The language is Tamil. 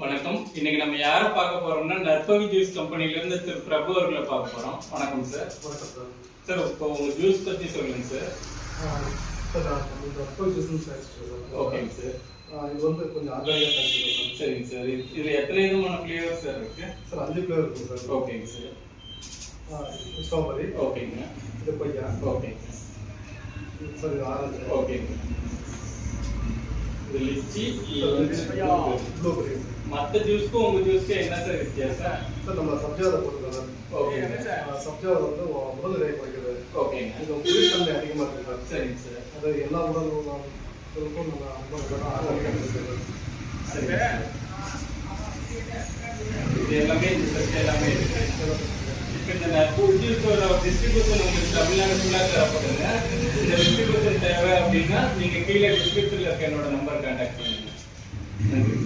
வணக்கம். இன்னைக்கு நம்ம யாரை பார்க்க போறோம்னா நற்பவி ஜூஸ் கம்பெனில இருந்து திரு பிரபு அவர்களை பார்க்க போறோம். வணக்கம் சார் வணக்கம் சார் இப்போ உங்க ஜூஸ் பத்தி சொல்லுங்க சார் பிஸ்னஸ் சார் ஓகேங்க சார் இது வந்து கொஞ்சம் ஆர்கானிக்காக சார் சரிங்க சார் இது- இதுல எத்தனை விதமான ஃபிளேவர் சார் இருக்கு? சார் அஞ்சு ஃப்ளேவர் இருக்கும் சார் ஓகேங்க சார் ஸ்ட்ராபெரி ஓகேங்க இது கொய்யா. ஓகேங்க சார் ஆரஞ்சு. ஓகேங்க ப்ளூபெரி மற்ற ஜூஸ்க்கும் உங்க ஜூஸ்க்கும் என்ன சார் வித்தியாசம் சார் நம்ம சப்ஜாவை போட்டுருக்கோம் ஓகேங்க சார் சப்ஜாவை வந்து உடல் எடையை குறைக்கிறது ஓகேங்க இது குளிர்தன்மை அதிகமாக இருக்குது சார் சரிங்க சார் அது எல்லா உடல் உறுப்பும் நம்ம இது எல்லாமே இந்த சத்து எல்லாமே இருக்கு இப்போ இந்த நட்பு ஜூஸோட டிஸ்ட்ரிபியூஷன் உங்களுக்கு தமிழ்நாடு ஃபுல்லாக அப்படின்னா நீங்கள் கீழே டிஸ்கிரிப்ஷனில் இருக்க என்னோட நம்பர் கான்டாக்ட் பண்ணுங்க. நன்றி